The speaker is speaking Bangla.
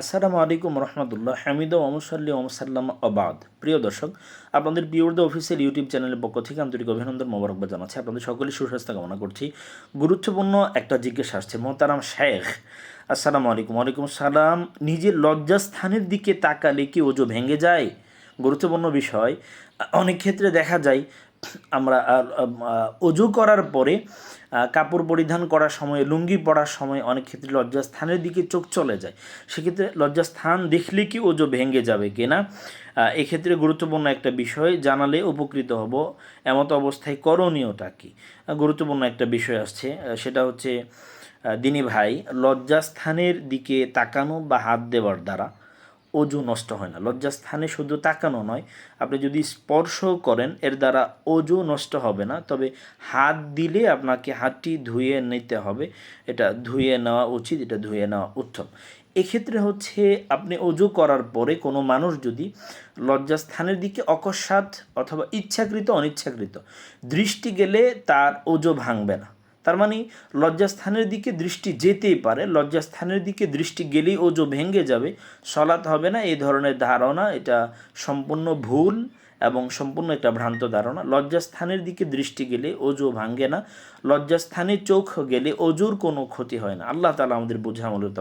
আসসালামু আলাইকুম রহমতুল্লাহ, হামিদ ওমসাল্লি ওমসাল্লাম আবাদ প্রিয় দর্শক, আপনাদের পিওর দা অফিসিয়াল ইউটিউব চ্যানেলের পক্ষ থেকে আন্তরিক অভিনন্দন, মোবারকবাদ জানাচ্ছি। আপনাদের সকলেই সুস্বাস্থ্য কামনা করছি। গুরুত্বপূর্ণ একটা জিজ্ঞাসা আসছে, মোহতারাম শেখ। আসসালামু আলাইকুম, ওয়ালাইকুম সালাম নিজের লজ্জাস্থানের দিকে তাকালে কি ওজো ভেঙে যায়? গুরুত্বপূর্ণ বিষয়। অনেক ক্ষেত্রে দেখা যায়, আমরা অজু করার পরে কাপড় পরিধান করার সময়, লুঙ্গি পরার সময় অনেক ক্ষেত্রে লজ্জাস্থানের দিকে চোখ চলে যায়। সেক্ষেত্রে লজ্জাস্থান দেখলে কি ওজো ভেঙে যাবে কিনা এক্ষেত্রে গুরুত্বপূর্ণ একটা বিষয়, জানালে উপকৃত হব। এমত অবস্থায় করণীয়টা কি? গুরুত্বপূর্ণ একটা বিষয় আসছে সেটা হচ্ছে দিনী ভাই, লজ্জাস্থানের দিকে তাকানো বা হাত দেওয়ার দ্বারা। অজু নষ্ট হয় না। লজ্জাস্থানে শুধু তাকানো নয়, আপনি যদি স্পর্শ করেন, এর দ্বারা অজু নষ্ট হবে না। তবে হাত দিলে আপনাকে হাতটি ধুয়ে নিতে হবে। এটা ধুয়ে নেওয়া উচিত, এটা ধুয়ে নেওয়া উত্তম। এক্ষেত্রে হচ্ছে আপনি অজু করার পরে কোনো মানুষ যদি লজ্জাস্থানের দিকে অকস্মাৎ অথবা ইচ্ছাকৃত, অনিচ্ছাকৃত দৃষ্টি গেলে তার অজু ভাঙবে না। তার মানে লজ্জাস্থানের দিকে দৃষ্টি যেতেই পারে, লজ্জাস্থানের দিকে দৃষ্টি গেলেই ওজো ভেঙে যাবে। সলাত হবে না এই ধরনের ধারণা, এটা সম্পূর্ণ ভুল এবং সম্পূর্ণ একটা ভ্রান্ত ধারণা। লজ্জাস্থানের দিকে দৃষ্টি গেলে অজু ভাঙ্গে না লজ্জাস্থানে চোখ গেলে অজুর কোনো ক্ষতি হয় না। আল্লাহ তালা আমাদের বোঝা আমলের